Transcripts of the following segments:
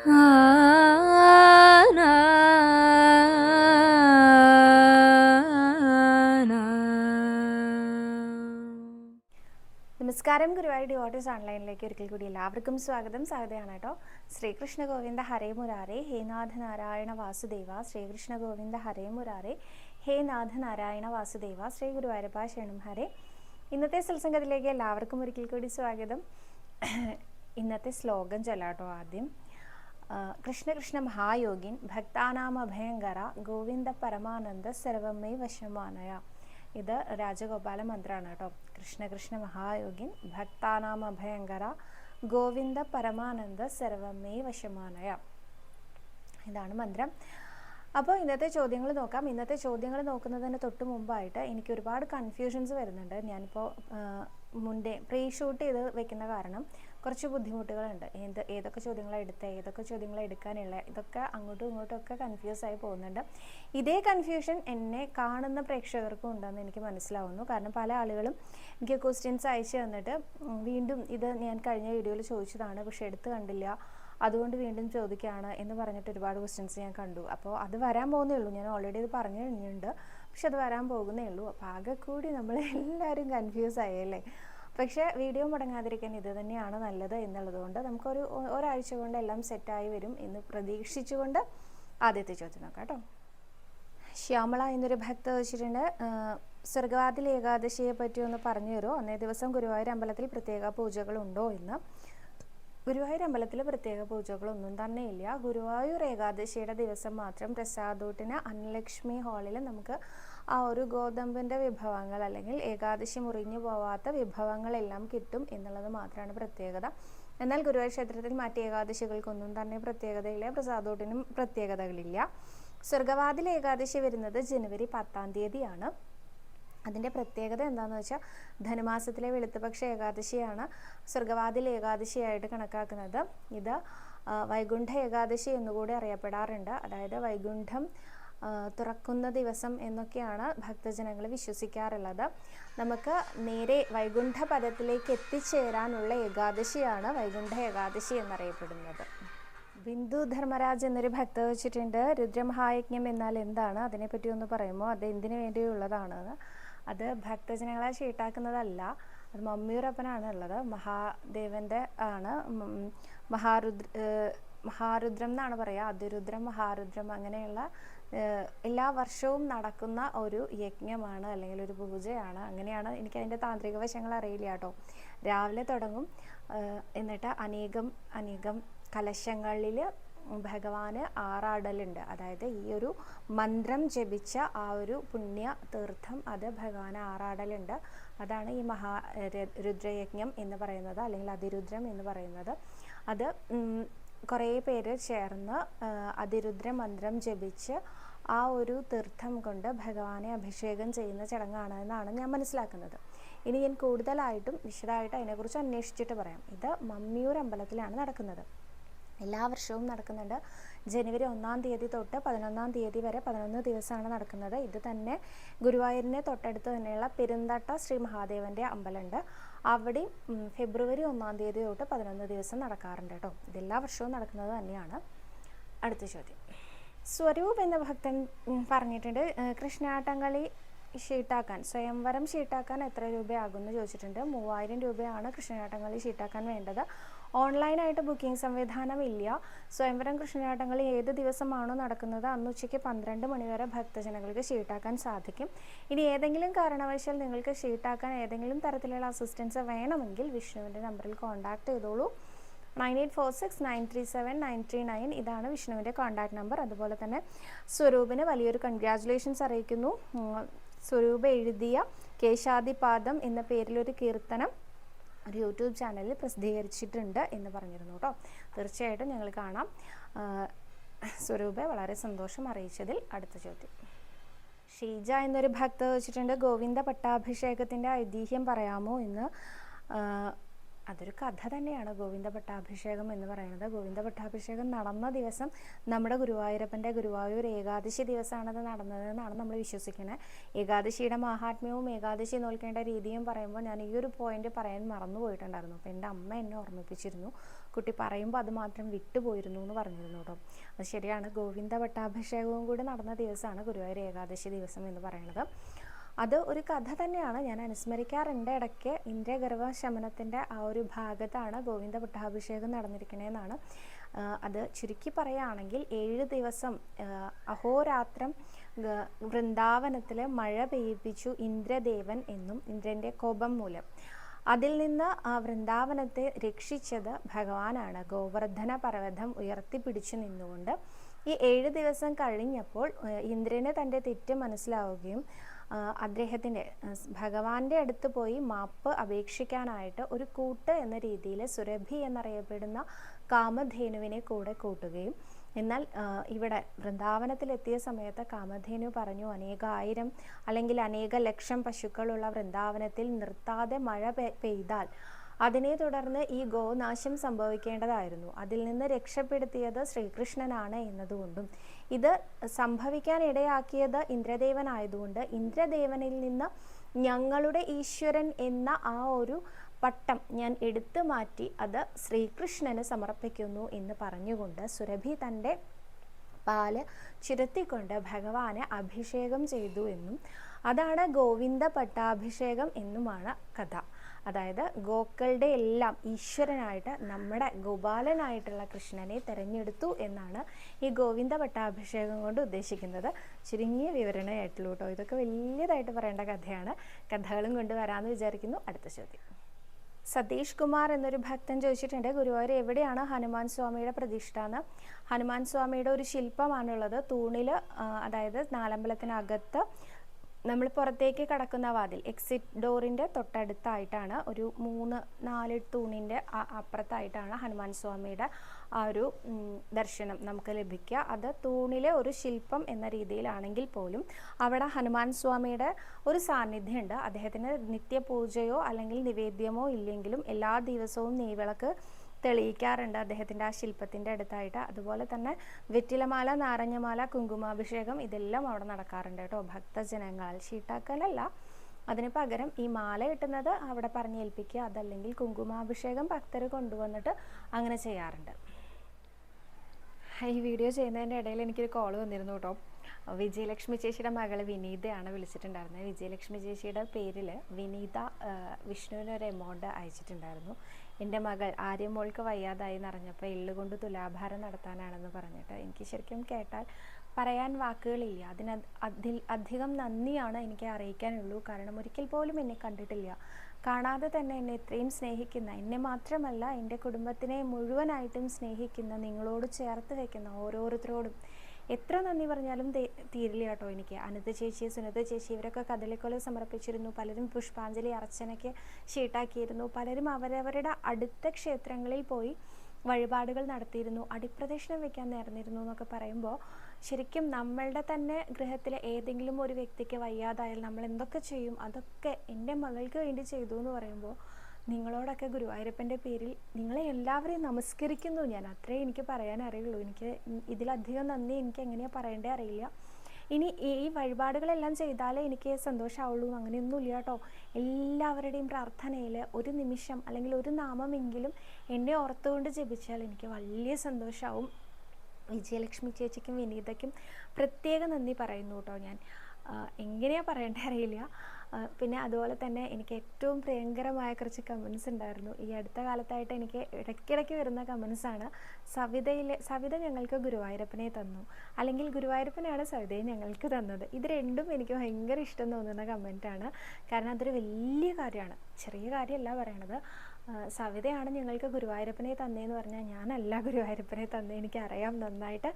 നമസ്കാരം ഗുരുവായൂർ ഡിവോട്ടീസ് ഓൺലൈനിലേക്ക് ഒരിക്കൽ കൂടി എല്ലാവർക്കും സ്വാഗതം. സ്വാഗതമാണ് കേട്ടോ. ശ്രീകൃഷ്ണ ഗോവിന്ദ ഹരേ മുരാരെ ഹേ നാഥ നാരായണ വാസുദേവ. ശ്രീകൃഷ്ണ ഗോവിന്ദ ഹരേ മുരാരെ ഹേ നാഥ നാരായണ വാസുദേവ. ശ്രീ ഗുരുവായൂരപ്പ ഹരേ. ഇന്നത്തെ സത്സംഗത്തിലേക്ക് എല്ലാവർക്കും ഒരിക്കൽ കൂടി സ്വാഗതം. ഇന്നത്തെ ശ്ലോകം ചൊല്ലാട്ടോ ആദ്യം. ആ, കൃഷ്ണ കൃഷ്ണ മഹായോഗിൻ ഭക്താനാമഭയങ്കര ഗോവിന്ദ പരമാനന്ദ സർവമേ വശമാനയ. ഇത് രാജഗോപാല മന്ത്രമാണ് കേട്ടോ. കൃഷ്ണകൃഷ്ണ കൃഷ്ണ മഹായോഗിൻ ഭക്താനാമഭയങ്കര ഗോവിന്ദ പരമാനന്ദ സർവമേ വശമാനയ. ഇതാണ് മന്ത്രം. അപ്പോൾ ഇന്നത്തെ ചോദ്യങ്ങൾ നോക്കാം. ഇന്നത്തെ ചോദ്യങ്ങൾ നോക്കുന്നതിന് തൊട്ട് മുമ്പായിട്ട് എനിക്ക് ഒരുപാട് കൺഫ്യൂഷൻസ് വരുന്നുണ്ട്. ഞാനിപ്പോൾ മുൻപേ പ്രീ ഷൂട്ട് ചെയ്ത് വെക്കുന്ന കാരണം കുറച്ച് ബുദ്ധിമുട്ടുകളുണ്ട്. എന്ത് ഏതൊക്കെ ചോദ്യങ്ങളാണ് എടുത്തത് ഏതൊക്കെ ചോദ്യങ്ങളാണ് എടുക്കാനുള്ള ഇതൊക്കെ അങ്ങോട്ടും ഇങ്ങോട്ടും ഒക്കെ കൺഫ്യൂസ് ആയി പോകുന്നുണ്ട്. ഇതേ കൺഫ്യൂഷൻ എന്നെ കാണുന്ന പ്രേക്ഷകർക്കും ഉണ്ടെന്ന് എനിക്ക് മനസ്സിലാവുന്നു. കാരണം പല ആളുകളും എനിക്ക് ക്വസ്റ്റ്യൻസ് അയച്ചു തന്നിട്ട് വീണ്ടും ഇത് ഞാൻ കഴിഞ്ഞ വീഡിയോയിൽ ചോദിച്ചതാണ് പക്ഷെ എടുത്ത് കണ്ടില്ല. അതുകൊണ്ട് വീണ്ടും ചോദിക്കുകയാണ് എന്ന് പറഞ്ഞിട്ട് ഒരുപാട് ക്വസ്റ്റ്യൻസ് ഞാൻ കണ്ടു. അപ്പോൾ അത് വരാൻ പോകുന്നേ ഉള്ളൂ. ഞാൻ ഓൾറെഡി ഇത് പറഞ്ഞു കഴിഞ്ഞിട്ടുണ്ട് പക്ഷെ അത് വരാൻ പോകുന്നേ ഉള്ളൂ. അപ്പോൾ ആകെ കൂടി നമ്മൾ എല്ലാവരും കൺഫ്യൂസ് ആയല്ലേ പക്ഷേ വീഡിയോ മുടങ്ങാതിരിക്കാൻ ഇത് തന്നെയാണ് നല്ലത് എന്നുള്ളതുകൊണ്ട് നമുക്കൊരു ഒരാഴ്ച കൊണ്ട് എല്ലാം സെറ്റായി വരും എന്ന് പ്രതീക്ഷിച്ചുകൊണ്ട് ആദ്യത്തെ ചോദ്യം നോക്കാം കേട്ടോ. ശ്യാമള എന്നൊരു ഭക്ത വെച്ചിട്ടുണ്ട് സ്വർഗവാതിൽ ഏകാദശിയെ പറ്റി ഒന്ന് പറഞ്ഞു തരുമോ? അന്നേ ദിവസം ഗുരുവായൂർ അമ്പലത്തിൽ പ്രത്യേക പൂജകൾ ഉണ്ടോ എന്ന്. ഗുരുവായൂർ അമ്പലത്തിൽ പ്രത്യേക പൂജകളൊന്നും തന്നെ ഇല്ല. ഗുരുവായൂർ ഏകാദശിയുടെ ദിവസം മാത്രം പ്രസാദൂട്ടിന് അന്നലക്ഷ്മി ഹാളിൽ നമുക്ക് ആ ഒരു ഗോതമ്പിന്റെ വിഭവങ്ങൾ അല്ലെങ്കിൽ ഏകാദശി മുറിഞ്ഞു പോവാത്ത വിഭവങ്ങളെല്ലാം കിട്ടും എന്നുള്ളത് മാത്രമാണ് പ്രത്യേകത. എന്നാൽ ഗുരുവായൂർ ക്ഷേത്രത്തിൽ മറ്റ് ഏകാദശികൾക്കൊന്നും തന്നെ പ്രത്യേകതയില്ല പ്രസാദോട്ടിനും പ്രത്യേകതകളില്ല. സ്വർഗവാതിൽ ഏകാദശി വരുന്നത് ജനുവരി പത്താം തീയതിയാണ്. അതിന്റെ പ്രത്യേകത എന്താണെന്ന് വെച്ചാൽ ധനുമാസത്തിലെ വെളുത്തുപക്ഷ ഏകാദശിയാണ് സ്വർഗവാതിൽ ഏകാദശിയായിട്ട് കണക്കാക്കുന്നത്. ഇത് വൈകുണ്ഠ ഏകാദശി എന്നുകൂടി അറിയപ്പെടാറുണ്ട്. അതായത് വൈകുണ്ഠം തുറക്കുന്ന ദിവസം എന്നൊക്കെയാണ് ഭക്തജനങ്ങൾ വിശ്വസിക്കാറുള്ളത്. നമുക്ക് നേരെ വൈകുണ്ഠ പദത്തിലേക്ക് എത്തിച്ചേരാനുള്ള ഏകാദശിയാണ് വൈകുണ്ഠ ഏകാദശി എന്നറിയപ്പെടുന്നത്. ബിന്ദു ധർമ്മരാജ് എന്നൊരു ഭക്ത വെച്ചിട്ടുണ്ട്. രുദ്രമഹായജ്ഞം എന്നാൽ എന്താണ്? അതിനെപ്പറ്റി ഒന്ന് പറയുമോ? അത് എന്തിനു വേണ്ടിയുള്ളതാണ്? അത് ഭക്തജനങ്ങളെ ചീട്ടാക്കുന്നതല്ല അത് മമ്മിയൂരപ്പനാണ് ഉള്ളത്. മഹാദേവന്റെ ആണ്. മഹാരുദ്ര മഹാരുദ്രം എന്നാണ് പറയുക. അതിരുദ്രം മഹാരുദ്രം അങ്ങനെയുള്ള എല്ലാ വർഷവും നടക്കുന്ന ഒരു യജ്ഞമാണ് അല്ലെങ്കിൽ ഒരു പൂജയാണ്. അങ്ങനെയാണ് എനിക്ക് അതിന്റെ താന്ത്രിക വശങ്ങൾ അറിയില്ല കേട്ടോ. രാവിലെ തുടങ്ങും. എന്നിട്ട് അനേകം അനേകം കലശങ്ങളിൽ ഭഗവാന് ആറാടലുണ്ട്. അതായത് ഈ ഒരു മന്ത്രം ജപിച്ച ആ ഒരു പുണ്യ തീർത്ഥം അത് ഭഗവാന് ആറാടലുണ്ട്. അതാണ് ഈ മഹാ രുദ്രയജ്ഞം എന്ന് പറയുന്നത് അല്ലെങ്കിൽ അതിരുദ്രം എന്ന് പറയുന്നത്. അത് കുറേ പേര് ചേർന്ന് അതിരുദ്ര മന്ത്രം ജപിച്ച് ആ ഒരു തീർത്ഥം കൊണ്ട് ഭഗവാനെ അഭിഷേകം ചെയ്യുന്ന ചടങ്ങാണ് എന്നാണ് ഞാൻ മനസ്സിലാക്കുന്നത്. ഇനി ഞാൻ കൂടുതലായിട്ടും വിശദമായിട്ട് അതിനെക്കുറിച്ച് അന്വേഷിച്ചിട്ട് പറയാം. ഇത് മമ്മിയൂർ അമ്പലത്തിലാണ് നടക്കുന്നത്. എല്ലാ വർഷവും നടക്കുന്നുണ്ട്. ജനുവരി ഒന്നാം തീയതി തൊട്ട് പതിനൊന്നാം തീയതി വരെ പതിനൊന്ന് ദിവസമാണ് നടക്കുന്നത്. ഇത് തന്നെ ഗുരുവായൂരിനെ തൊട്ടടുത്ത് തന്നെയുള്ള പെരുന്തട്ട ശ്രീ മഹാദേവന്റെ അമ്പലമുണ്ട്. അവിടെ ഫെബ്രുവരി ഒന്നാം തീയതി തൊട്ട് പതിനൊന്ന് ദിവസം നടക്കാറുണ്ട് കേട്ടോ. ഇതെല്ലാ വർഷവും നടക്കുന്നത് തന്നെയാണ്. അടുത്ത ചോദ്യം. സ്വരൂപ് എന്ന ഭക്തൻ പറഞ്ഞിട്ടുണ്ട്. കൃഷ്ണാട്ടങ്കളി ഷീട്ടാക്കാൻ സ്വയംവരം ഷീട്ടാക്കാൻ എത്ര രൂപയാകും എന്ന് ചോദിച്ചിട്ടുണ്ട്. മൂവായിരം രൂപയാണ് കൃഷ്ണനാട്ടങ്ങളിൽ ഷീട്ടാക്കാൻ വേണ്ടത്. ഓൺലൈനായിട്ട് ബുക്കിംഗ് സംവിധാനം ഇല്ല സ്വയംവരം കൃഷ്ണനാട്ടങ്ങളിൽ ഏത് ദിവസമാണോ നടക്കുന്നത് അന്ന് ഉച്ചയ്ക്ക് പന്ത്രണ്ട് മണിവരെ ഭക്തജനങ്ങൾക്ക് ഷീട്ടാക്കാൻ സാധിക്കും. ഇനി ഏതെങ്കിലും കാരണവശാൽ നിങ്ങൾക്ക് ഷീട്ടാക്കാൻ ഏതെങ്കിലും തരത്തിലുള്ള അസിസ്റ്റൻസ് വേണമെങ്കിൽ വിഷ്ണുവിന്റെ നമ്പറിൽ കോൺടാക്ട് ചെയ്തോളൂ. Nine eight four six nine three seven nine three nine ഇതാണ് വിഷ്ണുവിന്റെ കോൺടാക്ട് നമ്പർ അതുപോലെ തന്നെ സ്വരൂപിന് വലിയൊരു കൺഗ്രാജുലേഷൻസ് അറിയിക്കുന്നു. സ്വരൂപ എഴുതിയ കേശാദിപാദം എന്ന പേരിലൊരു കീർത്തനം ഒരു യൂട്യൂബ് ചാനലിൽ പ്രസിദ്ധീകരിച്ചിട്ടുണ്ട് എന്ന് പറഞ്ഞിരുന്നു കേട്ടോ. തീർച്ചയായിട്ടും ഞങ്ങൾ കാണാം. സ്വരൂപെ വളരെ സന്തോഷം അറിയിച്ചതിൽ അടുത്ത ചോദ്യം. ഷീജ എന്നൊരു ഭക്ത വെച്ചിട്ടുണ്ട് ഗോവിന്ദ പട്ടാഭിഷേകത്തിന്റെ ഐതിഹ്യം പറയാമോ എന്ന്? അതൊരു കഥ തന്നെയാണ്. ഗോവിന്ദ പട്ടാഭിഷേകം എന്ന് പറയുന്നത്. ഗോവിന്ദ പട്ടാഭിഷേകം നടന്ന ദിവസം നമ്മുടെ ഗുരുവായൂരപ്പന്റെ ഗുരുവായൂർ ഏകാദശി ദിവസമാണത് നടന്നതെന്നാണ് നമ്മൾ വിശ്വസിക്കുന്നത് ഏകാദശിയുടെ മഹാത്മ്യവും ഏകാദശി നോൽക്കേണ്ട രീതിയും പറയുമ്പോൾ ഞാൻ ഈ ഒരു പോയിന്റ് പറയാൻ മറന്നുപോയിട്ടുണ്ടായിരുന്നു അപ്പോൾ എന്റെ അമ്മ എന്നെ ഓർമ്മിപ്പിച്ചിരുന്നു. കുട്ടി പറയുമ്പോൾ അത് മാത്രം വിട്ടുപോയിരുന്നു എന്ന് പറഞ്ഞിരുന്നു കേട്ടോ. അത് ശരിയാണ്. ഗോവിന്ദ പട്ടാഭിഷേകവും കൂടി നടന്ന ദിവസമാണ് ഗുരുവായൂർ ഏകാദശി ദിവസം എന്ന് പറയുന്നത്. അത് ഒരു കഥ തന്നെയാണ്. ഞാൻ അനുസ്മരിക്കാറുണ്ട്. ഇടയ്ക്ക് ഇന്ദ്രഗർഭ ശമനത്തിന്റെ ആ ഒരു ഭാഗത്താണ് ഗോവിന്ദ പട്ടാഭിഷേകം നടന്നിരിക്കണേന്നാണ് അത് ചുരുക്കി പറയുകയാണെങ്കിൽ ഏഴ് ദിവസം അഹോരാത്രം വൃന്ദാവനത്തിൽ മഴ പെയ്യിപ്പിച്ചു ഇന്ദ്രദേവൻ എന്നും ഇന്ദ്രന്റെ കോപം മൂലം. അതിൽ നിന്ന് ആ വൃന്ദാവനത്തെ രക്ഷിച്ചത് ഭഗവാനാണ്. ഗോവർദ്ധന പർവതം ഉയർത്തിപ്പിടിച്ചു നിന്നുകൊണ്ട് ഈ ഏഴ് ദിവസം കഴിഞ്ഞപ്പോൾ ഇന്ദ്രന് തന്റെ തെറ്റ് മനസ്സിലാവുകയും അദ്ദേഹത്തിന്റെ ഭഗവാന്റെ അടുത്ത് പോയി മാപ്പ് അപേക്ഷിക്കാനായിട്ട് ഒരു കൂട്ട് എന്ന രീതിയിൽ സുരഭി എന്നറിയപ്പെടുന്ന കാമധേനുവിനെ കൂടെ കൂട്ടുകയും. എന്നാൽ ഇവിടെ വൃന്ദാവനത്തിലെത്തിയ സമയത്ത് കാമധേനു പറഞ്ഞു അനേകായിരം അല്ലെങ്കിൽ അനേക ലക്ഷം പശുക്കളുള്ള വൃന്ദാവനത്തിൽ നിർത്താതെ മഴ പെയ്താൽ അതിനെ തുടർന്ന് ഈ ഗോനാശം സംഭവിക്കേണ്ടതായിരുന്നു. അതിൽ നിന്ന് രക്ഷപ്പെടുത്തിയത് ശ്രീകൃഷ്ണനാണ് എന്നതുകൊണ്ടും. ഇത് സംഭവിക്കാൻ ഇടയാക്കിയത് ഇന്ദ്രദേവനായതുകൊണ്ട് ഇന്ദ്രദേവനിൽ നിന്ന് ഞങ്ങളുടെ ഈശ്വരൻ എന്ന ആ ഒരു പട്ടം ഞാൻ എടുത്തു മാറ്റി അത് ശ്രീകൃഷ്ണന് സമർപ്പിക്കുന്നു എന്ന് പറഞ്ഞുകൊണ്ട് സുരഭി തന്റെ പാൽ ചുരത്തിക്കൊണ്ട് ഭഗവാനെ അഭിഷേകം ചെയ്തു എന്നും അതാണ് ഗോവിന്ദ പട്ടാഭിഷേകം എന്നുമാണ് കഥ. അതായത് ഗോക്കളുടെ എല്ലാം ഈശ്വരനായിട്ട് നമ്മുടെ ഗോപാലനായിട്ടുള്ള കൃഷ്ണനെ തിരഞ്ഞെടുത്തു എന്നാണ് ഈ ഗോവിന്ദ പട്ടാഭിഷേകം കൊണ്ട് ഉദ്ദേശിക്കുന്നത്. ചുരുങ്ങിയ വിവരണമായിട്ടുള്ളൂ കേട്ടോ ഇതൊക്കെ വലിയതായിട്ട് പറയേണ്ട കഥയാണ്. കഥകളും കൊണ്ട് വരാമെന്ന് വിചാരിക്കുന്നു. അടുത്ത ചോദ്യം. സതീഷ് കുമാർ എന്നൊരു ഭക്തൻ ചോദിച്ചിട്ടുണ്ട്. ഗുരുവായൂർ എവിടെയാണ് ഹനുമാൻ സ്വാമിയുടെ പ്രതിഷ്ഠ എന്ന് ഹനുമാൻ സ്വാമിയുടെ ഒരു ശില്പമാണുള്ളത്. തൂണിൽ അതായത് നാലമ്പലത്തിനകത്ത് നമ്മൾ പുറത്തേക്ക് കടക്കുന്ന വാതിൽ എക്സിറ്റ് ഡോറിന്റെ തൊട്ടടുത്തായിട്ടാണ് ഒരു മൂന്ന് നാല് തൂണിന്റെ അപ്പുറത്തായിട്ടാണ് ഹനുമാൻ സ്വാമിയുടെ ആ ഒരു ദർശനം നമുക്ക് ലഭിക്കുക. അത് തൂണിലെ ഒരു ശില്പം എന്ന രീതിയിലാണെങ്കിൽ പോലും അവിടെ ഹനുമാൻ സ്വാമിയുടെ ഒരു സാന്നിധ്യമുണ്ട്. അദ്ദേഹത്തിന് നിത്യപൂജയോ അല്ലെങ്കിൽ നിവേദ്യമോ ഇല്ലെങ്കിലും എല്ലാ ദിവസവും നെയ്വിളക്ക് തെളിയിക്കാറുണ്ട് അദ്ദേഹത്തിന്റെ ആ ശില്പത്തിന്റെ അടുത്തായിട്ട്. അതുപോലെ തന്നെ വെറ്റിലമാല നാരങ്ങമാല കുങ്കുമാഭിഷേകം ഇതെല്ലാം അവിടെ നടക്കാറുണ്ട് കേട്ടോ. ഭക്തജനങ്ങൾ ഷീട്ടാക്കലല്ല. അതിന് പകരം ഈ മാല കിട്ടുന്നത് അവിടെ പറഞ്ഞേൽപ്പിക്കുക അതല്ലെങ്കിൽ കുങ്കുമാഭിഷേകം ഭക്തർ കൊണ്ടുവന്നിട്ട് അങ്ങനെ ചെയ്യാറുണ്ട്. ഈ വീഡിയോ ചെയ്യുന്നതിന്റെ ഇടയിൽ എനിക്കൊരു കോൾ വന്നിരുന്നു കേട്ടോ. വിജയലക്ഷ്മി ചേച്ചിയുടെ മകൾ വിനീതയാണ് വിളിച്ചിട്ടുണ്ടായിരുന്നത്. വിജയലക്ഷ്മി ചേച്ചിയുടെ പേരിൽ വിനീത വിഷ്ണുവിനൊരു എമൗണ്ട് അയച്ചിട്ടുണ്ടായിരുന്നു. എന്റെ മകൾ ആര്യമോൾക്ക് വയ്യാതായി എന്നറിഞ്ഞപ്പോൾ എള്ളുകൊണ്ട് തുലാഭാരം നടത്താനാണെന്ന് പറഞ്ഞിട്ട് എനിക്ക് ശരിക്കും കേട്ടാൽ പറയാൻ വാക്കുകളില്ല. അതിന് അതിൽ അധികം നന്ദിയാണ് എനിക്ക് അറിയിക്കാനുള്ളൂ. കാരണം ഒരിക്കൽ പോലും എന്നെ കണ്ടിട്ടില്ല. കാണാതെ തന്നെ എന്നെ ഇത്രയും സ്നേഹിക്കുന്ന എന്നെ മാത്രമല്ല എന്റെ കുടുംബത്തിനെ മുഴുവനായിട്ടും സ്നേഹിക്കുന്ന നിങ്ങളോട് ചേർത്ത് വയ്ക്കുന്ന ഓരോരുത്തരോടും എത്ര നന്ദി പറഞ്ഞാലും തീരില്ല കേട്ടോ എനിക്ക്. അനിത ചേച്ചി സുനിത ചേച്ചി ഇവരൊക്കെ കദളിക്കൊല സമർപ്പിച്ചിരുന്നു. പലരും പുഷ്പാഞ്ജലി അർച്ചനയ്ക്ക് ഷീട്ടാക്കിയിരുന്നു. പലരും അവരവരുടെ അടുത്ത ക്ഷേത്രങ്ങളിൽ പോയി വഴിപാടുകൾ നടത്തിയിരുന്നു. അടിപ്രദക്ഷിണം വെക്കാൻ നേർന്നിരുന്നു എന്നൊക്കെ പറയുമ്പോൾ ശരിക്കും നമ്മളുടെ തന്നെ ഗൃഹത്തിലെ ഏതെങ്കിലും ഒരു വ്യക്തിക്ക് വയ്യാതായാൽ നമ്മൾ എന്തൊക്കെ ചെയ്യും? അതൊക്കെ എന്റെ മകൾക്ക് വേണ്ടി ചെയ്തു എന്ന് പറയുമ്പോൾ നിങ്ങളോടൊക്കെ ഗുരുവായൂരപ്പന്റെ പേരിൽ നിങ്ങളെ എല്ലാവരെയും നമസ്കരിക്കുന്നു. ഞാൻ അത്രേ എനിക്ക് പറയാൻ അറിയുള്ളൂ. എനിക്ക് ഇതിലധികം നന്ദി എനിക്ക് എങ്ങനെയാണ് പറയേണ്ടേ അറിയില്ല. ഇനി ഈ വഴിപാടുകളെല്ലാം ചെയ്താലേ എനിക്ക് സന്തോഷമാവുള്ളൂ അങ്ങനെയൊന്നുമില്ല കേട്ടോ. എല്ലാവരുടെയും പ്രാർത്ഥനയിൽ ഒരു നിമിഷം അല്ലെങ്കിൽ ഒരു നാമമെങ്കിലും എന്നെ ഓർത്തുകൊണ്ട് ജപിച്ചാൽ എനിക്ക് വലിയ സന്തോഷമാവും വിജയലക്ഷ്മി ചേച്ചിക്കും വിനീതയ്ക്കും പ്രത്യേക നന്ദി പറയുന്നു കേട്ടോ ഞാൻ. എങ്ങനെയാണ് പറയേണ്ടത് അറിയില്ല. പിന്നെ അതുപോലെ തന്നെ എനിക്ക് ഏറ്റവും പ്രിയങ്കരമായ കുറച്ച് കമൻസ് ഉണ്ടായിരുന്നു. ഈ അടുത്ത കാലത്തായിട്ട് എനിക്ക് ഇടയ്ക്കിടയ്ക്ക് വരുന്ന കമൻസാണ് സവിതയിലെ സവിത ഞങ്ങൾക്ക് ഗുരുവായൂരപ്പനെ തന്നു. അല്ലെങ്കിൽ ഗുരുവായൂരപ്പനാണ് സവിതയെ ഞങ്ങൾക്ക് തന്നത്. ഇത് രണ്ടും എനിക്ക് ഭയങ്കര ഇഷ്ടം തോന്നുന്ന കമന്റാണ് കാരണം അതൊരു വലിയ കാര്യമാണ്. ചെറിയ കാര്യമല്ല പറയണത്. സവിതയാണ് ഞങ്ങൾക്ക് ഗുരുവായൂരപ്പനെ തന്നേന്ന് പറഞ്ഞാൽ ഞാനല്ല ഗുരുവായൂരപ്പനെ തന്നെ. എനിക്കറിയാം നന്നായിട്ട്.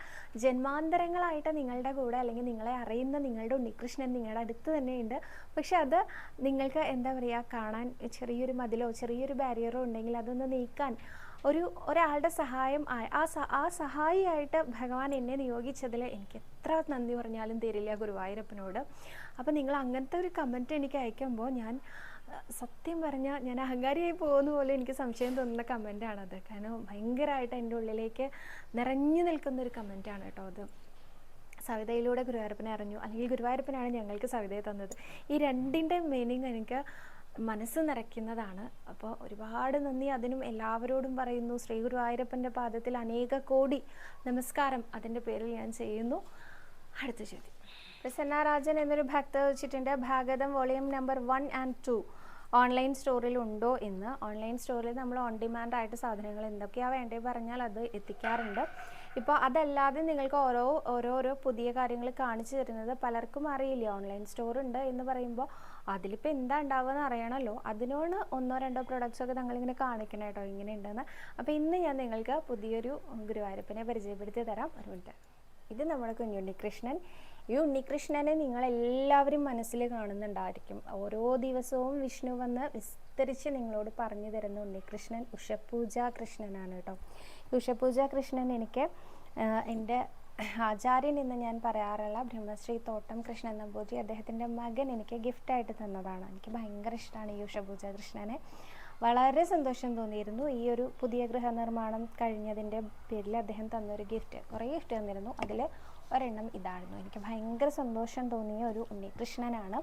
ജന്മാന്തരങ്ങളായിട്ട് നിങ്ങളുടെ കൂടെ അല്ലെങ്കിൽ നിങ്ങളെ അറിയുന്ന നിങ്ങളുടെ ഉണ്ണികൃഷ്ണൻ നിങ്ങളുടെ അടുത്ത് തന്നെയുണ്ട്. പക്ഷെ അത് നിങ്ങൾക്ക് എന്താ പറയുക കാണാൻ ചെറിയൊരു മതിലോ ചെറിയൊരു ബാരിയറോ ഉണ്ടെങ്കിൽ അതൊന്ന് നീക്കാൻ ഒരു ഒരാളുടെ സഹായം ആ ആ സഹായിയായിട്ട് ഭഗവാൻ എന്നെ നിയോഗിച്ചതിൽ എനിക്ക് എത്ര നന്ദി പറഞ്ഞാലും തരില്ല ഗുരുവായൂരപ്പനോട്. അപ്പോൾ നിങ്ങൾ അങ്ങനത്തെ ഒരു കമന്റ് എനിക്ക് അയക്കുമ്പോൾ ഞാൻ സത്യം പറഞ്ഞാൽ ഞാൻ അഹങ്കാരിയായി പോകുന്ന പോലെ എനിക്ക് സംശയം തോന്നുന്ന കമന്റാണത് കാരണം ഭയങ്കരമായിട്ട് എന്റെ ഉള്ളിലേക്ക് നിറഞ്ഞു നിൽക്കുന്ന ഒരു കമന്റാണ് കേട്ടോ അത്. സവിതയിലൂടെ ഗുരുവായൂരപ്പനെ അറിഞ്ഞു. അല്ലെങ്കിൽ ഗുരുവായൂരപ്പനാണ് ഞങ്ങൾക്ക് സവിതയെ തന്നത്. ഈ രണ്ടിന്റെ മീനിങ് എനിക്ക് മനസ്സ് നിറയ്ക്കുന്നതാണ്. അപ്പോൾ ഒരുപാട് നന്ദി. അതിനും എല്ലാവരോടും പറയുന്നു ശ്രീ ഗുരുവായൂരപ്പന്റെ പാദത്തിൽ അനേക കോടി നമസ്കാരം അതിന്റെ പേരിൽ ഞാൻ ചെയ്യുന്നു. അടുത്ത ചോദ്യം. പ്രസന്ന രാജൻ എന്നൊരു ഭക്ത വെച്ചിട്ടുണ്ട് Bhagavatam volume number one and two online സ്റ്റോറിൽ ഉണ്ടോ എന്ന്. ഓൺലൈൻ സ്റ്റോറിൽ നമ്മൾ ഓൺ ഡിമാൻഡ് ആയിട്ട് സാധനങ്ങൾ എന്തൊക്കെയാണ് വേണ്ടത് പറഞ്ഞാൽ അത് എത്തിക്കാറുണ്ട്. ഇപ്പോൾ അതല്ലാതെ നിങ്ങൾക്ക് ഓരോ ഓരോരോ പുതിയ കാര്യങ്ങൾ കാണിച്ചു തരുന്നത് പലർക്കും അറിയില്ല. ഓൺലൈൻ സ്റ്റോർ ഉണ്ട് എന്ന് പറയുമ്പോൾ അതിലിപ്പോൾ എന്താ ഉണ്ടാവുക അറിയണമല്ലോ. അതിനോട് ഒന്നോ രണ്ടോ പ്രൊഡക്ട്സ് ഒക്കെ ഞങ്ങളിങ്ങനെ കാണിക്കണം കേട്ടോ. ഇങ്ങനെ ഉണ്ടെന്ന്. അപ്പോൾ ഇന്ന് ഞാൻ നിങ്ങൾക്ക് പുതിയൊരു ഗുരുവായൂരപ്പനെ പരിചയപ്പെടുത്തി തരാം. ഒരു മിനിറ്റ്. ഇത് നമ്മുടെ കുഞ്ഞുണ്ണികൃഷ്ണൻ ഈ ഉണ്ണികൃഷ്ണനെ നിങ്ങളെല്ലാവരും മനസ്സിൽ കാണുന്നുണ്ടായിരിക്കും. ഓരോ ദിവസവും വിഷ്ണു വന്ന് വിസ്തരിച്ച് നിങ്ങളോട് പറഞ്ഞു തരുന്ന ഉണ്ണികൃഷ്ണൻ ഉഷപൂജ കൃഷ്ണനാണ് കേട്ടോ. ഉഷപൂജ കൃഷ്ണൻ എനിക്ക് എന്റെ ആചാര്യൻ എന്ന് ഞാൻ പറയാറുള്ള ബ്രഹ്മശ്രീ തോട്ടം കൃഷ്ണൻ നമ്പൂതിരി അദ്ദേഹത്തിന്റെ മകൻ എനിക്ക് ഗിഫ്റ്റായിട്ട് തന്നതാണ്. എനിക്ക് ഭയങ്കര ഇഷ്ടമാണ് ഈ ഉഷപൂജ കൃഷ്ണനെ. വളരെ സന്തോഷം തോന്നിയിരുന്നു. ഈ ഒരു പുതിയ ഗൃഹനിർമ്മാണം കഴിഞ്ഞതിന്റെ പേരിൽ അദ്ദേഹം തന്നൊരു ഗിഫ്റ്റ് കുറേ ഗിഫ്റ്റ് തന്നിരുന്നു. അതിൽ ഒരെണ്ണം ഇതായിരുന്നു. എനിക്ക് ഭയങ്കര സന്തോഷം തോന്നിയ ഒരു ഉണ്ണികൃഷ്ണനാണ്.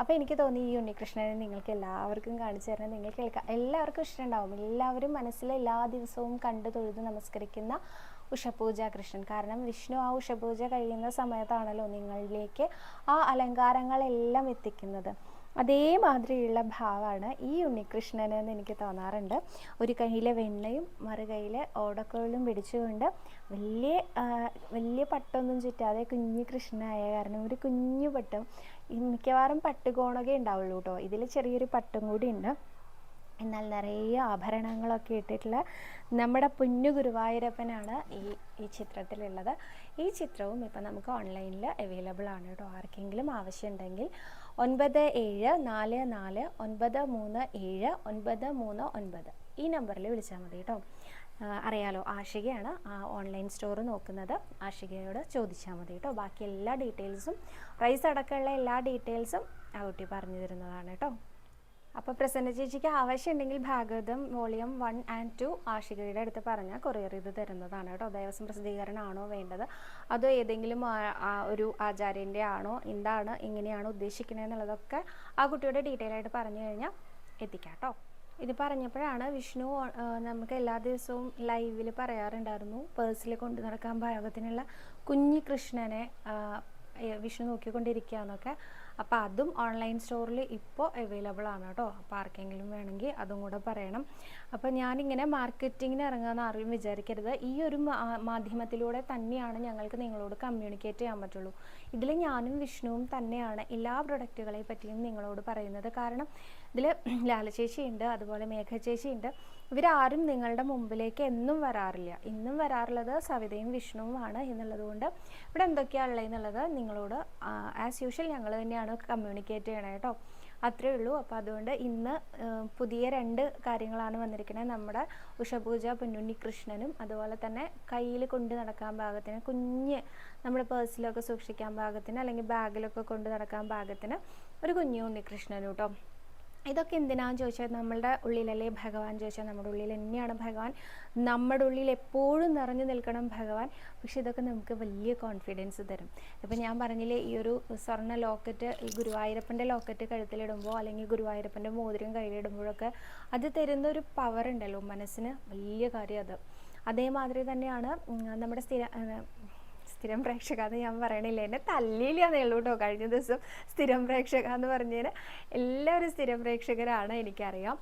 അപ്പോൾ എനിക്ക് തോന്നി ഈ ഉണ്ണികൃഷ്ണനെ നിങ്ങൾക്ക് എല്ലാവർക്കും കാണിച്ചു തരണം. നിങ്ങൾ കേൾക്കാം എല്ലാവർക്കും ഇഷ്ടമുണ്ടാവും. എല്ലാവരും മനസ്സിൽ എല്ലാ ദിവസവും കണ്ടു തൊഴുത് നമസ്കരിക്കുന്ന ഉഷപൂജ കൃഷ്ണൻ. കാരണം വിഷ്ണു ആ ഉഷപൂജ കഴിയുന്ന സമയത്താണല്ലോ നിങ്ങളിലേക്ക് ആ അലങ്കാരങ്ങളെല്ലാം എത്തിക്കുന്നത്. അതേമാതിരിയുള്ള ഭാവമാണ് ഈ ഉണ്ണികൃഷ്ണന് എന്ന് എനിക്ക് തോന്നാറുണ്ട്. ഒരു കയ്യിലെ വെണ്ണയും മറു കയ്യിൽ ഓടക്കോളും പിടിച്ചുകൊണ്ട് വലിയ വലിയ പട്ടൊന്നും ചുറ്റാതെ കുഞ്ഞു കൃഷ്ണനായ കാരണം ഒരു കുഞ്ഞു പട്ടും മിക്കവാറും പട്ടുകോണകേ ഉണ്ടാവുള്ളൂ കേട്ടോ. ഇതിൽ ചെറിയൊരു പട്ടും കൂടി ഉണ്ട്. എന്നാൽ നിറയെ ആഭരണങ്ങളൊക്കെ ഇട്ടിട്ടുള്ള നമ്മുടെ പുന്നു ഗുരുവായൂരപ്പനാണ് ഈ ഈ ചിത്രത്തിലുള്ളത്. ഈ ചിത്രവും ഇപ്പം നമുക്ക് ഓൺലൈനിൽ അവൈലബിൾ ആണ് കേട്ടോ. ആർക്കെങ്കിലും ആവശ്യമുണ്ടെങ്കിൽ ഒൻപത് ഏഴ് നാല് നാല് ഒൻപത് മൂന്ന് ഏഴ് ഒൻപത് മൂന്ന് ഒൻപത് ഈ നമ്പറിൽ വിളിച്ചാൽ മതി കേട്ടോ. അറിയാലോ ആഷികയാണ് ആ ഓൺലൈൻ സ്റ്റോർ നോക്കുന്നത്. ആഷികയോട് ചോദിച്ചാൽ മതി കേട്ടോ. ബാക്കി എല്ലാ ഡീറ്റെയിൽസും പ്രൈസ് അടക്കമുള്ള എല്ലാ ഡീറ്റെയിൽസും ആ കുട്ടി പറഞ്ഞു തരുന്നതാണ് കേട്ടോ. അപ്പോൾ പ്രസന്ന ചേച്ചിക്ക് ആവശ്യമുണ്ടെങ്കിൽ Bhagavatam volume one and two ആഷികയുടെ അടുത്ത് പറഞ്ഞാൽ കൊറിയർ ഇത് തരുന്നതാണ് കേട്ടോ. ദേവസ്വം പ്രസിദ്ധീകരണമാണോ വേണ്ടത്? അതോ ഏതെങ്കിലും ഒരു ആചാര്യന്റെ ആണോ? എന്താണ് എങ്ങനെയാണ് ഉദ്ദേശിക്കുന്നത് എന്നുള്ളതൊക്കെ ആ കുട്ടിയുടെ ഡീറ്റെയിൽ ആയിട്ട് പറഞ്ഞു കഴിഞ്ഞാൽ എത്തിക്കാം കേട്ടോ. ഇത് പറഞ്ഞപ്പോഴാണ് വിഷ്ണു നമുക്ക് എല്ലാ ദിവസവും ലൈവിൽ പറയാറുണ്ടായിരുന്നു പേഴ്സിൽ കൊണ്ടു നടക്കാൻ ഭാഗത്തിനുള്ള കുഞ്ഞി കൃഷ്ണനെ വിഷ്ണു നോക്കിക്കൊണ്ടിരിക്കുക നോക്കിക്കൊണ്ടിരിക്കുകയെന്നൊക്കെ. അപ്പോൾ അതും ഓൺലൈൻ സ്റ്റോറിൽ ഇപ്പോൾ അവൈലബിൾ ആണ് കേട്ടോ. അപ്പോൾ ആർക്കെങ്കിലും വേണമെങ്കിൽ അതും കൂടെ പറയണം. അപ്പോൾ ഞാനിങ്ങനെ മാർക്കറ്റിങ്ങിന് ഇറങ്ങാമെന്ന് ആരും വിചാരിക്കരുത്. ഈ ഒരു മാധ്യമത്തിലൂടെ തന്നെയാണ് ഞങ്ങൾക്ക് നിങ്ങളോട് കമ്മ്യൂണിക്കേറ്റ് ചെയ്യാൻ പറ്റുള്ളൂ. ഇതിൽ ഞാനും വിഷ്ണുവും തന്നെയാണ് എല്ലാ പ്രൊഡക്റ്റുകളെ പറ്റിയും നിങ്ങളോട് പറയുന്നത്. കാരണം ഇതിൽ ലാലചേച്ചിയുണ്ട് അതുപോലെ മേഘശേഷിയുണ്ട് ഇവരാരും നിങ്ങളുടെ മുമ്പിലേക്ക് എന്നും വരാറില്ല. ഇന്നും വരാറുള്ളത് സവിതയും വിഷ്ണുവുമാണ് എന്നുള്ളതുകൊണ്ട് ഇവിടെ എന്തൊക്കെയാണ് ഉള്ളത് എന്നുള്ളത് നിങ്ങളോട് ആസ് യൂഷ്വൽ ഞങ്ങൾ തന്നെയാണ് കമ്മ്യൂണിക്കേറ്റ് ചെയ്യണേ കേട്ടോ. അത്രേ ഉള്ളൂ. അപ്പോൾ അതുകൊണ്ട് ഇന്ന് പുതിയ രണ്ട് കാര്യങ്ങളാണ് വന്നിരിക്കുന്നത്. നമ്മുടെ ഉഷപൂജ പൊന്നുണ്ണി കൃഷ്ണനും അതുപോലെ തന്നെ കയ്യിൽ കൊണ്ട് നടക്കാൻ പാകത്തിന് കുഞ്ഞ് നമ്മുടെ പേഴ്സിലൊക്കെ സൂക്ഷിക്കാൻ പാകത്തിന് അല്ലെങ്കിൽ ബാഗിലൊക്കെ കൊണ്ട് നടക്കാൻ പാകത്തിന് ഒരു കുഞ്ഞു ഉണ്ണികൃഷ്ണനും കേട്ടോ ഇതൊക്കെ എന്തിനാന്ന് ചോദിച്ചാൽ നമ്മളുടെ ഉള്ളിലല്ലേ ഭഗവാൻ ചോദിച്ചാൽ നമ്മുടെ ഉള്ളിൽ തന്നെയാണ് ഭഗവാൻ. നമ്മുടെ ഉള്ളിൽ എപ്പോഴും നിറഞ്ഞു നിൽക്കണം ഭഗവാൻ. പക്ഷെ ഇതൊക്കെ നമുക്ക് വലിയ കോൺഫിഡൻസ് തരും. ഇപ്പം ഞാൻ പറഞ്ഞില്ലേ ഈ ഒരു സ്വർണ ലോക്കറ്റ് ഈ ഗുരുവായൂരപ്പന്റെ ലോക്കറ്റ് കഴുത്തിലിടുമ്പോൾ അല്ലെങ്കിൽ ഗുരുവായൂരപ്പന്റെ മോതിരം കയ്യിലിടുമ്പോഴൊക്കെ അത് തരുന്ന ഒരു പവർ ഉണ്ടല്ലോ മനസ്സിന്. വലിയ കാര്യം അത്. അതേമാതിരി തന്നെയാണ് നമ്മുടെ സ്ഥിര സ്ഥിരം പ്രേക്ഷക എന്ന് ഞാൻ പറയണില്ല. എന്നെ തല്ലിയില്ലാന്നേ ഉള്ളൂ കേട്ടോ. കഴിഞ്ഞ ദിവസം സ്ഥിരം പ്രേക്ഷക എന്ന് പറഞ്ഞതിന് എല്ലാവരും സ്ഥിരം പ്രേക്ഷകരാണ് എനിക്കറിയാം.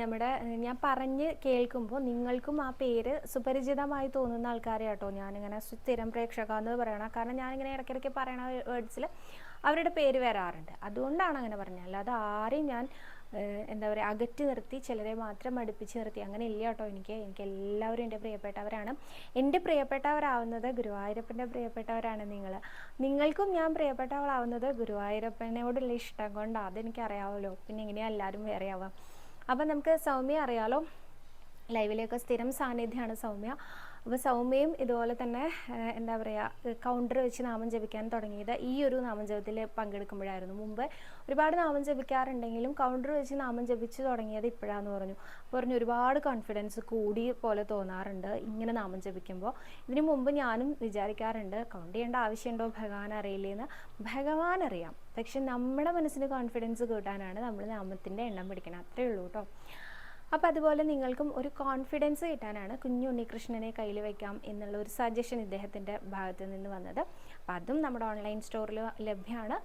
നമ്മുടെ ഞാൻ പറഞ്ഞ് കേൾക്കുമ്പോൾ നിങ്ങൾക്കും ആ പേര് സുപരിചിതമായി തോന്നുന്ന ആൾക്കാരെ കേട്ടോ. ഞാനിങ്ങനെ സ്ഥിരം പ്രേക്ഷക എന്ന് പറയണം കാരണം ഞാനിങ്ങനെ ഇടയ്ക്കിടയ്ക്ക് പറയണ വേർഡ്സിൽ അവരുടെ പേര് വരാറുണ്ട്. അതുകൊണ്ടാണ് അങ്ങനെ പറഞ്ഞത്. അല്ലാതെ ആരെയും ഞാൻ എന്താ പറയുക അകറ്റി നിർത്തി ചിലരെ മാത്രം അടുപ്പിച്ച് നിർത്തി. അങ്ങനെ ഇല്ല കേട്ടോ എനിക്ക്. എനിക്ക് എല്ലാവരും എന്റെ പ്രിയപ്പെട്ടവരാണ്. എന്റെ പ്രിയപ്പെട്ടവരാവുന്നത് ഗുരുവായൂരപ്പന്റെ പ്രിയപ്പെട്ടവരാണ് നിങ്ങൾ നിങ്ങൾക്കും ഞാൻ പ്രിയപ്പെട്ടവളാവുന്നത് ഗുരുവായൂരപ്പനോടുള്ള ഇഷ്ടം കൊണ്ടാണ് അതെനിക്കറിയാമല്ലോ പിന്നെ എങ്ങനെയാണ് എല്ലാവരും വേറെ ആവാം അപ്പം നമുക്ക് സൗമ്യ അറിയാലോ. ലൈവിലേക്ക് സ്ഥിരം സാന്നിധ്യമാണ് സൗമ്യ. അപ്പോൾ സൗമ്യയും ഇതുപോലെ തന്നെ എന്താ പറയുക കൗണ്ടർ വെച്ച് നാമം ജപിക്കാൻ തുടങ്ങിയത് ഈ ഒരു നാമം ജപത്തിൽ പങ്കെടുക്കുമ്പോഴായിരുന്നു. മുമ്പ് ഒരുപാട് നാമം ജപിക്കാറുണ്ടെങ്കിലും കൗണ്ടർ വെച്ച് നാമം ജപിച്ച് തുടങ്ങിയത് ഇപ്പോഴാന്ന് പറഞ്ഞു. അപ്പോൾ പറഞ്ഞു ഒരുപാട് കോൺഫിഡൻസ് കൂടി പോലെ തോന്നാറുണ്ട് ഇങ്ങനെ നാമം ജപിക്കുമ്പോൾ. ഇതിനു മുമ്പ് ഞാനും വിചാരിക്കാറുണ്ട് കൗണ്ട് ചെയ്യേണ്ട ആവശ്യമുണ്ടോ ഭഗവാൻ അറിയില്ലേന്ന്? ഭഗവാൻ അറിയാം. പക്ഷെ നമ്മുടെ മനസ്സിന് കോൺഫിഡൻസ് കൂട്ടാനാണ് നമ്മൾ നാമത്തിന്റെ എണ്ണം പിടിക്കണം അത്രേ ഉള്ളൂ കേട്ടോ. അപ്പോൾ അതുപോലെ നിങ്ങൾക്കും ഒരു കോൺഫിഡൻസ് കിട്ടാനാണ് കുഞ്ഞു ഉണ്ണികൃഷ്ണനെ കയ്യിൽ വെക്കാം എന്നുള്ള ഒരു സജഷൻ ഇദ്ദേഹത്തിന്റെ ഭാഗത്ത് നിന്ന് വന്നത്. അപ്പോൾ അതും നമ്മുടെ ഓൺലൈൻ സ്റ്റോറിൽ ലഭ്യമാണ്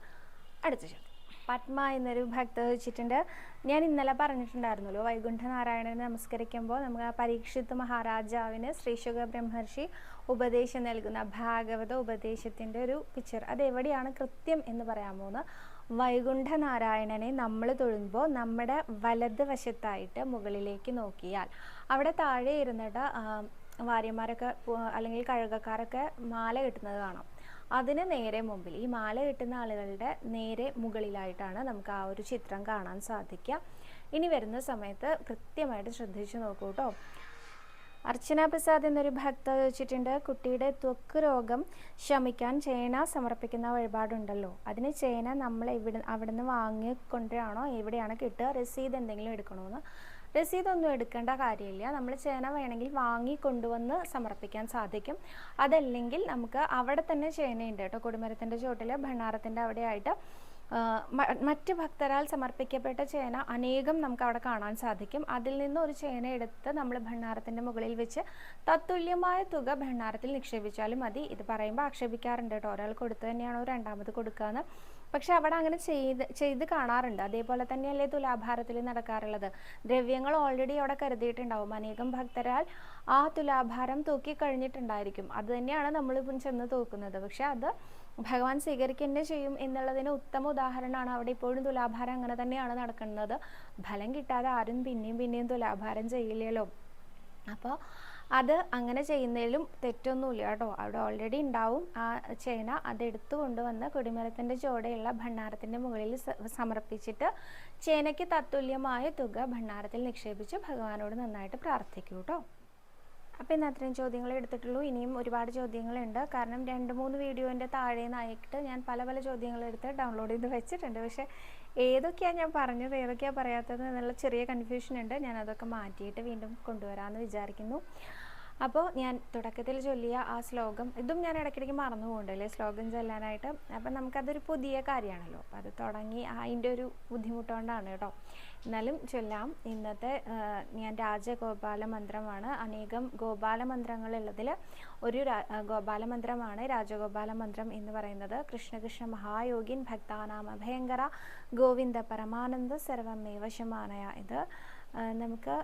അടുത്ത ചോദ്യം. പത്മ എന്നൊരു ഭക്ത വെച്ചിട്ടുണ്ട് ഞാൻ ഇന്നലെ പറഞ്ഞിട്ടുണ്ടായിരുന്നല്ലോ വൈകുണ്ഠനാരായണനെ നമസ്കരിക്കുമ്പോൾ നമുക്ക് ആ പരീക്ഷിത് മഹാരാജാവിന് ശ്രീശുഖ ബ്രഹ്മർഷി ഉപദേശം നൽകുന്ന ഭാഗവത ഉപദേശത്തിന്റെ ഒരു പിക്ചർ അതെവിടെയാണ് കൃത്യം എന്ന് പറയാൻ വൈകുണ്ഠ നാരായണനെ നമ്മൾ തൊഴുമ്പോൾ നമ്മുടെ വലത് വശത്തായിട്ട് മുകളിലേക്ക് നോക്കിയാൽ. അവിടെ താഴെ ഇരുന്നിട്ട് വാര്യന്മാരൊക്കെ അല്ലെങ്കിൽ കഴുകക്കാരൊക്കെ മാല കെട്ടുന്നത് കാണാം. അതിന് നേരെ മുമ്പിൽ ഈ മാല കെട്ടുന്ന ആളുകളുടെ നേരെ മുകളിലായിട്ടാണ് നമുക്ക് ആ ഒരു ചിത്രം കാണാൻ സാധിക്കുക. ഇനി വരുന്ന സമയത്ത് കൃത്യമായിട്ട് ശ്രദ്ധിച്ചു നോക്കൂ കേട്ടോ. അർച്ചന പ്രസാദ് എന്നൊരു ഭക്ത ചോദിച്ചിട്ടുണ്ട് കുട്ടിയുടെ ത്വക്ക് രോഗം ശമിക്കാൻ ചേന സമർപ്പിക്കുന്ന വഴിപാടുണ്ടല്ലോ. അതിന് ചേന നമ്മൾ ഇവിടെ അവിടുന്ന് വാങ്ങിക്കൊണ്ടാണോ എവിടെയാണ് കിട്ടുക? രസീത് എന്തെങ്കിലും എടുക്കണമെന്ന് രസീത് ഒന്നും എടുക്കേണ്ട കാര്യമില്ല. നമ്മൾ ചേന വേണമെങ്കിൽ വാങ്ങി കൊണ്ടുവന്ന് സമർപ്പിക്കാൻ സാധിക്കും. അതല്ലെങ്കിൽ നമുക്ക് അവിടെ തന്നെ ചേനയുണ്ട് കേട്ടോ. കൊടിമരത്തിന്റെ ചോട്ടിൽ ഭണ്ണാരത്തിന്റെ അവിടെയായിട്ട് മറ്റ് ഭക്തരാൽ സമർപ്പിക്കപ്പെട്ട ചേന അനേകം നമുക്ക് അവിടെ കാണാൻ സാധിക്കും. അതിൽ നിന്ന് ഒരു ചേന എടുത്ത് നമ്മൾ ഭണ്ഡാരത്തിന്റെ മുകളിൽ വെച്ച് തത്തുല്യമായ തുക ഭണ്ഡാരത്തിൽ നിക്ഷേപിച്ചാലും മതി. ഇത് പറയുമ്പോൾ ആക്ഷേപിക്കാറുണ്ട് കേട്ടോ. ഒരാൾ കൊടുത്തു തന്നെയാണോ? രണ്ടാമത് കൊടുക്കുകയെന്ന് പക്ഷെ അവിടെ അങ്ങനെ ചെയ്ത് ചെയ്ത് കാണാറുണ്ട്. അതേപോലെ തന്നെയല്ലേ തുലാഭാരത്തിൽ നടക്കാറുള്ളത്. ദ്രവ്യങ്ങൾ ഓൾറെഡി അവിടെ കരുതിയിട്ടുണ്ടാവും. അനേകം ഭക്തരാൽ ആ തുലാഭാരം തൂക്കി കഴിഞ്ഞിട്ടുണ്ടായിരിക്കും. അത് തന്നെയാണ് നമ്മളിപ്പം ചെന്ന് തൂക്കുന്നത്. പക്ഷെ അത് ഭഗവാൻ സ്വീകരിക്കുക ചെയ്യും എന്നുള്ളതിന് ഉത്തമ ഉദാഹരണമാണ്. അവിടെ ഇപ്പോഴും തുലാഭാരം അങ്ങനെ തന്നെയാണ് നടക്കുന്നത്. ഫലം കിട്ടാതെ ആരും പിന്നെയും പിന്നെയും തുലാഭാരം ചെയ്യില്ലല്ലോ. അപ്പോൾ അത് അങ്ങനെ ചെയ്യുന്നതിലും തെറ്റൊന്നുമില്ല കേട്ടോ. അവിടെ ഓൾറെഡി ഉണ്ടാവും. ആ ചേന അതെടുത്തു കൊണ്ടുവന്ന് കൊടിമരത്തിന്റെ ചുവടെയുള്ള ഭണ്ഡാരത്തിന്റെ മുകളിൽ സമർപ്പിച്ചിട്ട് ചേനയ്ക്ക് തത്തുല്യമായ തുക ഭണ്ഡാരത്തിൽ നിക്ഷേപിച്ച് ഭഗവാനോട് നന്നായിട്ട് പ്രാർത്ഥിക്കൂ കേട്ടോ അപ്പോൾ ഇന്ന് അത്രയും ചോദ്യങ്ങൾ എടുത്തിട്ടുള്ളൂ. ഇനിയും ഒരുപാട് ചോദ്യങ്ങളുണ്ട്. കാരണം രണ്ട് മൂന്ന് വീഡിയോന്റെ താഴെ നിന്നായിട്ട് ഞാൻ പല പല ചോദ്യങ്ങൾ എടുത്ത് ഡൗൺലോഡ് ചെയ്ത് വെച്ചിട്ടുണ്ട്. പക്ഷേ ഏതൊക്കെയാണ് ഞാൻ പറഞ്ഞത്? ഏതൊക്കെയാണ് പറയാത്തത്? എന്നുള്ള ചെറിയ കൺഫ്യൂഷൻ ഉണ്ട്. ഞാൻ അതൊക്കെ മാറ്റിയിട്ട് വീണ്ടും കൊണ്ടുവരാമെന്ന് വിചാരിക്കുന്നു. അപ്പോൾ ഞാൻ തുടക്കത്തിൽ ചൊല്ലിയ ആ ശ്ലോകം ഇതും ഞാൻ ഇടയ്ക്കിടയ്ക്ക് മറന്നു പോകണ്ടല്ലേ? ശ്ലോകം ചൊല്ലാനായിട്ട്. അപ്പം നമുക്കതൊരു പുതിയ കാര്യമാണല്ലോ. അപ്പോൾ അത് തുടങ്ങി അതിന്റെ ഒരു ബുദ്ധിമുട്ടുകൊണ്ടാണ് കേട്ടോ. എന്നാലും ചൊല്ലാം ഇന്നത്തെ ഞാൻ രാജഗോപാല മന്ത്രമാണ് അനേകം ഗോപാല മന്ത്രങ്ങളുള്ളതിൽ ഒരു ഗോപാല മന്ത്രമാണ് രാജഗോപാല മന്ത്രം എന്ന് പറയുന്നത്. കൃഷ്ണകൃഷ്ണ മഹായോഗിൻ ഭക്താനാമ ഭയങ്കര ഗോവിന്ദ പരമാനന്ദ സർവമേവ ശമാനയ ഇത് നമുക്ക്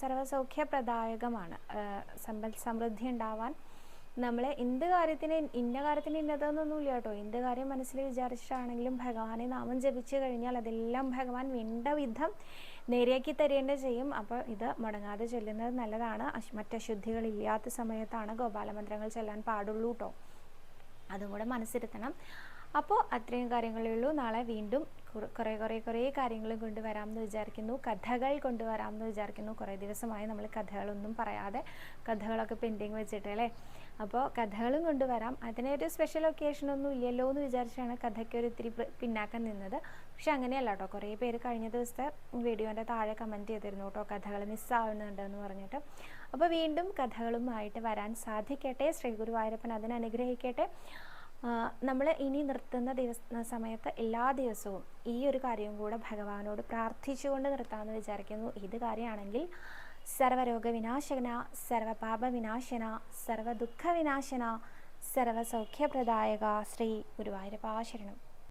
സർവസൗഖ്യപ്രദായകമാണ്. സമ്പൽ സമൃദ്ധി ഉണ്ടാവാൻ നമ്മളെ എന്ത് കാര്യത്തിന് ഇന്ന കാര്യത്തിന് ഇന്നതെന്നൊന്നുമില്ല കേട്ടോ. എന്ത് കാര്യം മനസ്സിൽ വിചാരിച്ചിട്ടാണെങ്കിലും ഭഗവാനെ നാമം ജപിച്ചു കഴിഞ്ഞാൽ അതെല്ലാം ഭഗവാൻ വേണ്ട വിധം നേരെയാക്കി തരേണ്ട ചെയ്യും. അപ്പോൾ ഇത് മുടങ്ങാതെ ചൊല്ലുന്നത് നല്ലതാണ്. മറ്റശുദ്ധികൾ ഇല്ലാത്ത സമയത്താണ് ഗോപാലമന്ത്രങ്ങൾ ചൊല്ലാൻ പാടുള്ളൂ കേട്ടോ. അതും കൂടെ മനസ്സിരുത്തണം. അപ്പോൾ അത്രയും കാര്യങ്ങളേ ഉള്ളൂ. നാളെ വീണ്ടും കുറ- കുറേ കുറേ കാര്യങ്ങൾ കൊണ്ടുവരാമെന്ന് വിചാരിക്കുന്നു. കഥകൾ കൊണ്ടുവരാമെന്ന് വിചാരിക്കുന്നു. കുറേ ദിവസമായി നമ്മൾ കഥകളൊന്നും പറയാതെ കഥകളൊക്കെ പെൻഡിങ് വെച്ചിട്ട് അല്ലേ? അപ്പോൾ കഥകളും കൊണ്ടുവരാം. അതിനൊരു സ്പെഷ്യൽ ഒക്കേഷനൊന്നും ഇല്ലല്ലോ എന്ന് വിചാരിച്ചാണ് കഥയ്ക്ക് ഒരു ഇത്തിരി പിന്നാക്കം നിന്നത്. പക്ഷെ അങ്ങനെയല്ല കേട്ടോ. കുറേ പേര് കഴിഞ്ഞ ദിവസത്തെ വീഡിയോന്റെ താഴെ കമന്റ് ചെയ്തിരുന്നു കേട്ടോ. കഥകൾ മിസ്സാവുന്നുണ്ട് എന്ന് പറഞ്ഞിട്ട്. അപ്പോൾ വീണ്ടും കഥകളുമായിട്ട് വരാൻ സാധിക്കട്ടെ. ശ്രീ ഗുരുവായൂരപ്പൻ അതിന് അനുഗ്രഹിക്കട്ടെ. നമ്മൾ ഇനി നിർത്തുന്ന ദിവസ സമയത്ത് എല്ലാ ദിവസവും ഈ ഒരു കാര്യം കൂടെ ഭഗവാനോട് പ്രാർത്ഥിച്ചുകൊണ്ട് നിർത്താമെന്ന് വിചാരിക്കുന്നു. ഇത് കാര്യമാണെങ്കിൽ സർവരോഗവിനാശന സർവപാപവിനാശന സർവദുഃഖവിനാശന വിനാശന സർവസൗഖ്യപ്രദായക ശ്രീ ഗുരുവായൂരപ്പ ശരണം